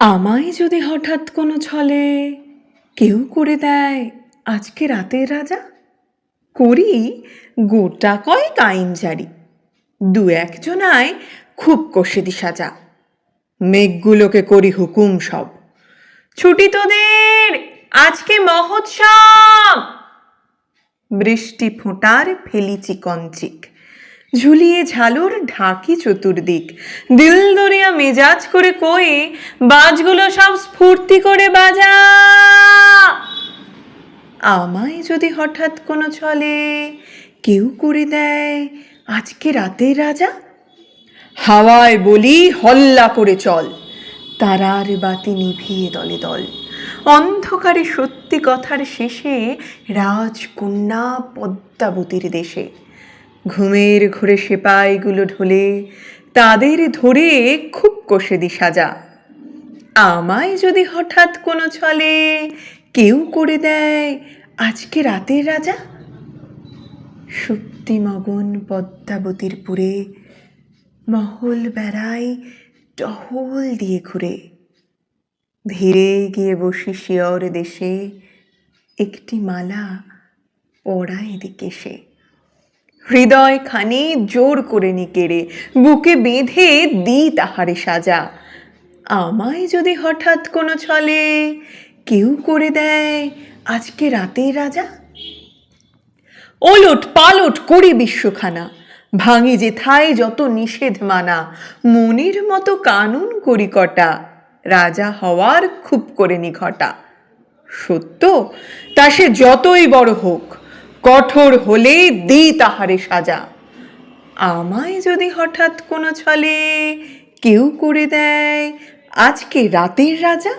আমায় যদি হঠাৎ কোনো ছলে কেউ করে দেয়, আজকে রাতের রাজা? করি গোটা কয় আইন জারি। দু একজনায় খুব কষে দি সাজা। মেঘগুলোকে করি হুকুম সব। ছুটি তোদের, আজকে মহোৎসব! বৃষ্টি ফোঁটার ফেলি চিকঞ্চিক ঝুলিয়ে ঝালুর ঢাকি চতুর্দিক। দিল দরিয়া মেজাজ করে কয়ে, বাজগুলো সব স্ফূর্তি করে বাজা। আমায় যদি হঠাৎ কোনো ছলে কেউ করে দেয়, আজকে রাতের রাজা? হাওয়ায় বলি হল্লা করে চল, তারার বাতি নিভিয়ে দলে দল। অন্ধকারে সত্যি কথার শেষে রাজকন্যা পদ্মাবতীর দেশে। ঘুমের ঘুরে সেপাইগুলো ঢোলে, তাদের ধরে খুব কষে দি সাজা। আমায় যদি হঠাৎ কোনো ছলে কেউ করে দেয়, আজকে রাতের রাজা? সুপ্তিমগন পদ্মাবতীর পুরে, মহল বেড়াই টহল দিয়ে ঘুরে। ধীরে গিয়ে বসি শিয়র দেশে, একটি মালা পড়ায় এদিকে সে হৃদয় খানি জোর করে নি কেড়ে বুকে বেঁধে দি তাহারে সাজা। আমায় যদি হঠাৎ কোনো ছলে, কেউ করে দেয় আজকে রাতের রাজা? ওলট পালট করি বিশ্বখানা, ভাঙি যেথায় যত নিষেধ মানা, মনের মতো কানুন করি কটা, রাজা হওয়ার খুব করে নি ঘটা সত্য, তা সে যতই বড় হোক কঠোর হলে দি তাহারে সাজা। আমায় যদি হঠাৎ কোনো ছলে কেউ করে দেয় আজকে রাতের রাজা?